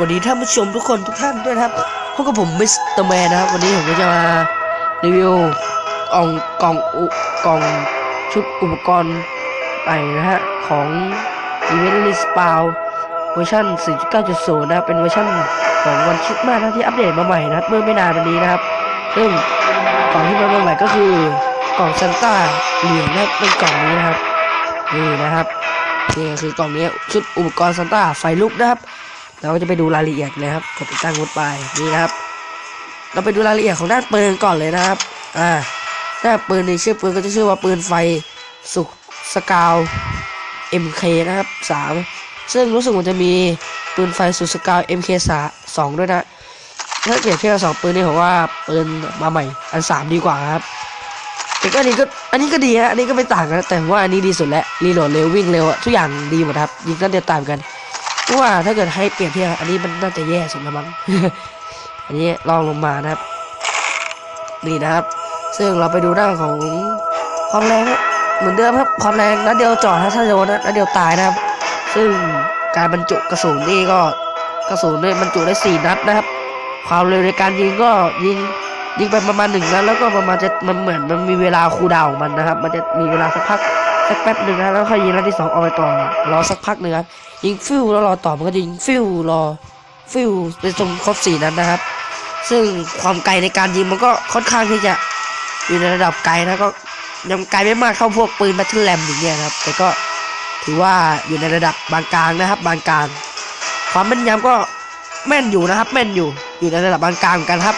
วัสดีท่านผู้ชมทุกคนทุกท่านด้วยนะครับพบกับผมมิสเตอร์แมนนะครับ วันนี้ผมก็จะมารีวิวกล่องกล่องอุกล่องชุดอุปกรณ์ใหม่นะฮะ ของ e v e n t l i s p a w เวอร์ชัน4.9.0 นะครับเป็นเวอร์ชันของวันคริสต์มาสนะที่อัปเดตมาใหม่นะครับ เมื่อไม่นานมานี้นะครับ ซึ่งกล่องที่มาใหม่ก็คือกล่องซันต้าเหลืองนะเป็นกล่องนี้นะครับนี่นะครับนี่คือกล่องนี้ชุดอุปกรณ์ซันต้าไฟลุกนะครับ เราก็จะไปดูรายละเอียดเลยครับกดติดตั้งวุฒไปนี่นะครับ เราไปดูรายละเอียดของด้านปืนก่อนเลยนะครับอ่าด้านปืนในชื่อปืนก็จะชื่อว่าปืนไฟสุกสกาว MK นะครับสามซึ่งรู้สึกมันจะมีปืนไฟสุดสกาว MK สาสองด้วยนะถ้าเปรียบเทียบกับสองปืนนี่ผมว่าปืนมาใหม่อันสามดีกว่าครับแต่ก็อันนี้ก็อันนี้ก็ดีฮะอันนี้ก็ไม่ต่างกันแต่ว่าอันนี้ดีสุดแล้วรีโหลดเร็ววิ่งเร็วทุกอย่างดีหมดครับยิงก็เดียวตามกัน เพราะว่าถ้าเกิดให้เปรียบเทียบอันนี้มันน่าจะแย่สุดละมั้งอันนี้ลองลงมานะครับ นี่นะครับ ซึ่งเราไปดูด้าของความแรงนะเหมือนเดิมครับความแรงนัดเดียวจอดถ้าโดนนะนัดเดียวตายนะครับ ซึ่งการบรรจุกระสุนนี่ก็กระสุนเนี่ยบรรจุได้สี่นัดนะครับ ความเร็วในการยิงก็ยิงยิงไปประมาณหนึ่งนัดแล้วก็ประมาณจะมันเหมือนมันมีเวลาคูลดาวของมันนะครับ มันจะมีเวลาสักพัก สักแป๊บหนึ่งนะแล้วค่อยยิงนัดที่สองเอาไปต่อรอสักพักหนึ่งครับยิงฟิวแล้วรอต่อมันก็จะยิงฟิวรอฟิวเป็นจนครบสี่นัดนนะครับ ซึ่งความไกลในการยิงมันก็ค่อนข้างที่จะอยู่ในระดับไกลนะก็ยังไกลไม่มากเท่าพวกปืนแบทเทิลแลมอย่างเงี้ยนะครับ แต่ก็ถือว่าอยู่ในระดับบางกลางนะครับ บางกลาง ความแม่นยำก็แม่นอยู่นะครับ แม่นอยู่อยู่ในระดับบางกลางเหมือนกันครับ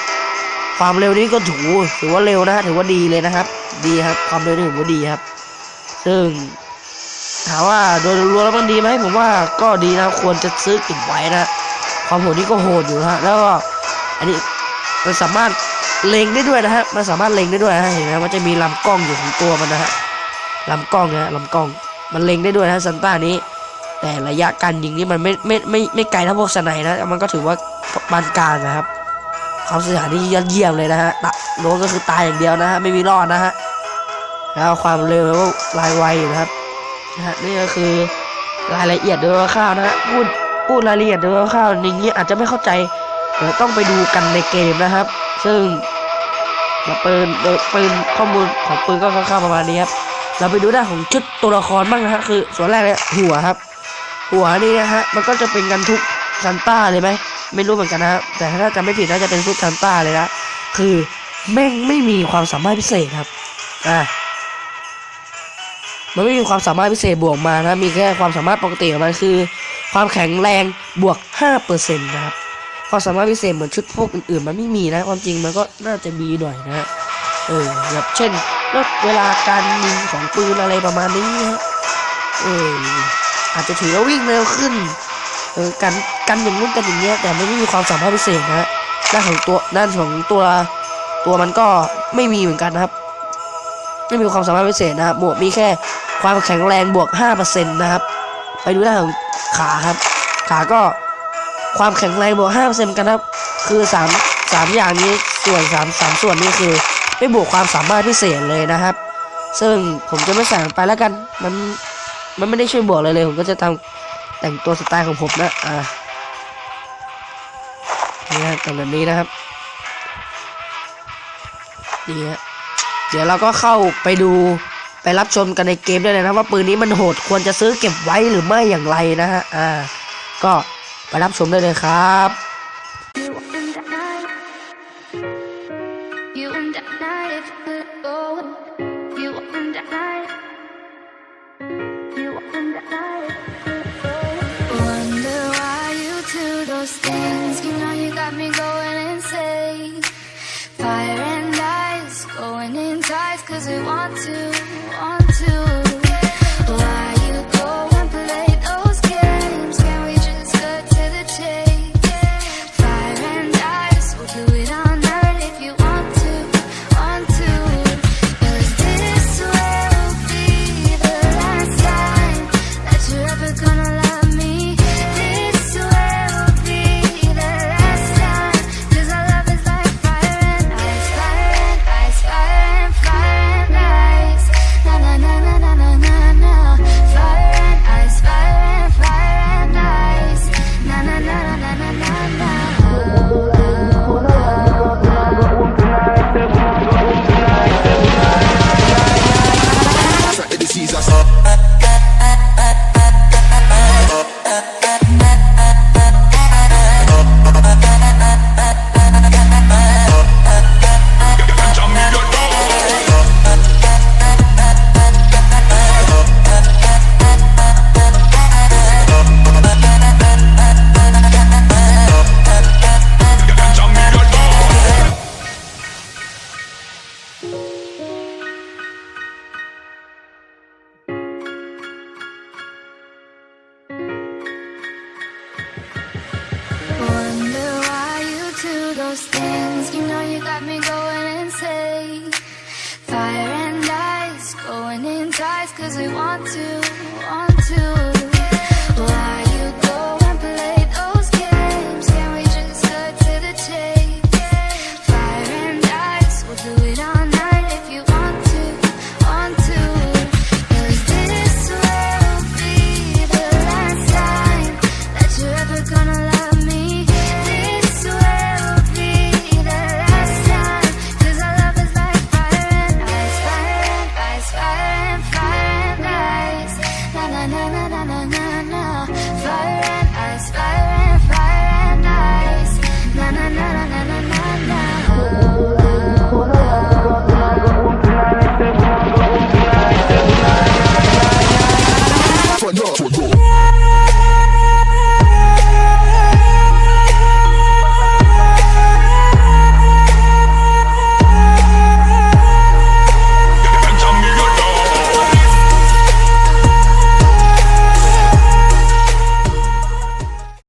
ความเร็วนี้ก็ถือถือว่าเร็วนะฮะถือว่าดีเลยนะครับ ดีครับ ความเร็วนี่ถือว่าดีครับ ซึ่งถามว่าโดยรวมแล้วมันดีไหมผมว่าก็ดีนะควรจะซื้อเก็บไว้นะความโหดนี่ก็โหดอยู่นะฮะแล้วก็อันนี้มันสามารถเล็งได้ด้วยนะฮะมันสามารถเล็งได้ด้วยนะเห็นไหมมันจะมีลำกล้องอยู่ของตัวมันนะฮะลำกล้องนะฮะลำกล้องมันเล็งได้ด้วยนะซันต้านี้ แต่ระยะการยิงนี่มันไม่ไม่ไม่ไม่ไกลเท่าพวกสไนด์นะมันก็ถือว่าปานกลางนะครับความเสียหายนี่ยอดเยี่ยมเลยนะฮะตะโดนก็คือตายอย่างเดียวนะฮะไม่มีรอดนะฮะ แล้วความเร็วก็ลายไวอยู่นะครับนะฮะนี่ก็คือรายละเอียดโดยคร่าวๆนะฮะพูดพูดรายละเอียดโดยคร่าวๆอย่างนี้อาจจะไม่เข้าใจเดี๋ยวต้องไปดูกันในเกมนะครับ ซึ่งเราปืนโดปืนข้อมูลของปืนก็คร่าวๆประมาณนี้ครับเราไปดูด้านของชุดตัวละครบ้างนะฮะคือ ส่วนแรกเลยหัวครับ หัวนี่นะฮะมันก็จะเป็นกันทุกซันต้าเลยไหมไม่รู้เหมือนกันนะครับแต่ถ้าจำไม่ผิดน่าจะเป็นทุกซันต้าเลยนะคือแม่งไม่มีความสามารถพิเศษครับอ่า มันไม่มีความสามารถพิเศษบวกมานะ มีแค่ความสามารถปกติของมันคือ ความแข็งแรงบวก5%นะครับ ความสามารถพิเศษเหมือนชุดพวกอื่นๆ มันไม่มีนะ ความจริงมันก็น่าจะมีหน่อยนะเออแบบเช่นลดเวลาการยิงของปืนอะไรประมาณนี้นะฮะ เอออาจจะถือว่าวิ่งเร็วขึ้น เออกันกันอย่างนู้นกันอย่างเงี้ย แต่ไม่มีความสามารถพิเศษนะฮะด้านของตัวด้านของตัวตัวมันก็ไม่มีเหมือนกันนะครับ ไม่มีความสามารถพิเศษนะครับบวกมีแค่ ความแข็งแรงบวก 5%นะครับ ไปดูด้าของขาครับ ขาก็ความแข็งแรงบวก5%เหมือนกันครับ คือ 3 3 อย่างนี้ส่วน3 3ส่วนนี้คือ ไม่บวกความสามารถพิเศษเลยนะครับ ซึ่งผมจะไม่ใส่ไปแล้วกัน มัน มันไม่ได้ช่วยบวกเลยเลย ผมก็จะทำแต่งตัวสไตล์ของผมนะ อ่านี่ฮะแต่งแบบนี้นะครับนี่ฮะเดี๋ยวเราก็เข้าไปดู ไปรับชมกันในเกมได้เลยนะว่าปืนนี้มันโหดควรจะซื้อเก็บไว้หรือไม่อย่างไรนะฮะอ่าก็ไปรับชมได้เลยครับ Cause we want to to. Things, you know you got me going insane. Fire and ice, going in ties, cause we want to, want to.